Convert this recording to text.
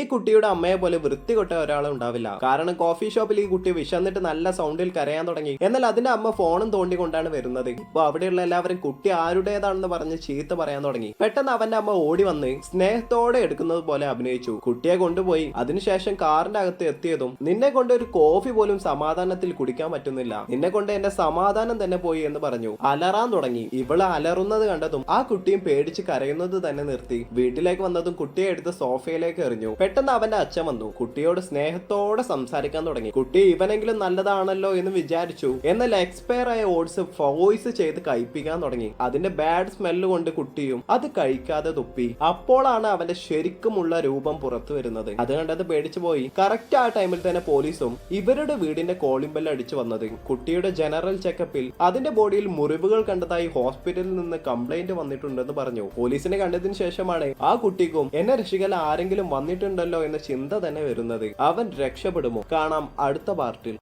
ഈ കുട്ടിയുടെ അമ്മയെ പോലെ വൃത്തി കൊട്ട ഒരാളും ഉണ്ടാവില്ല. കാരണം കോഫി ഷോപ്പിൽ ഈ കുട്ടി വിശന്നിട്ട് നല്ല സൗണ്ടിൽ കരയാൻ തുടങ്ങി. എന്നാൽ അതിന്റെ അമ്മ ഫോണും തോണ്ടിക്കൊണ്ടാണ് വരുന്നത്. ഇപ്പൊ അവിടെയുള്ള എല്ലാവരും കുട്ടി ആരുടേതാണെന്ന് പറഞ്ഞ് ചീത്ത പറയാൻ തുടങ്ങി. പെട്ടെന്ന് അവന്റെ അമ്മ ഓടി വന്ന് സ്നേഹത്തോടെ എടുക്കുന്നത് പോലെ അഭിനയിച്ചു. കുട്ടിയെ കൊണ്ടുപോയി. അതിനുശേഷം കാറിന്റെ അകത്ത് എത്തിയതും നിന്നെ കൊണ്ട് ഒരു കോഫി പോലും സമാധാനത്തിൽ കുടിക്കാൻ പറ്റുന്നില്ല. നിന്നെ കൊണ്ട് എന്റെ സമാധാനം തന്നെ പോയി എന്ന് പറഞ്ഞു. അലറാൻ തുടങ്ങി. ഇവൾ അലറുന്നത് കണ്ടതും ആ കുട്ടിയും പേടിച്ച് കരയുന്നത് തന്നെ നിർത്തി. വീട്ടിലേക്ക് വന്നതും കുട്ടിയെ എടുത്ത് സോഫയിലേക്ക് എറിഞ്ഞു. പെട്ടെന്ന് അവന്റെ അച്ഛൻ വന്നു. കുട്ടിയോട് സ്നേഹത്തോടെ സംസാരിക്കാൻ തുടങ്ങി. കുട്ടി ഇവനെങ്കിലും നല്ലതാണല്ലോ എന്ന് വിചാരിച്ചു. എന്നാൽ എക്സ്പയർ ആയ ഓട്സ് വോയിസ് ചെയ്ത് കഴിപ്പിക്കാൻ തുടങ്ങി. അതിന്റെ ബാഡ് സ്മെല്ല് കൊണ്ട് കുട്ടിയും അത് കഴിക്കാതെ തുപ്പി. അപ്പോഴാണ് അവന്റെ ശരിക്കുമുള്ള രൂപം പുറത്തു വരുന്നത്. അത് കണ്ടത് പേടിച്ചു പോയി. കറക്റ്റ് ആ ടൈമിൽ തന്നെ പോലീസും ഇവരുടെ വീടിന്റെ കോളിംഗ് അടിച്ചു വന്നത്. കുട്ടിയുടെ ജനറൽ ചെക്കപ്പിൽ അതിന്റെ ബോഡിയിൽ മുറിവുകൾ കണ്ടതായി ഹോസ്പിറ്റലിൽ നിന്ന് കംപ്ലൈന്റ് വന്നിട്ടുണ്ടെന്ന് പറഞ്ഞു. പോലീസിനെ കണ്ടതിന് ശേഷമാണ് ആ കുട്ടിക്കും എന്നെ രക്ഷിക്കാൻ ആരെങ്കിലും വന്നിട്ടുണ്ടല്ലോ എന്ന ചിന്ത തന്നെ വരുന്നത്. അവൻ രക്ഷപ്പെടുമോ? കാണാം അടുത്ത പാർട്ടിൽ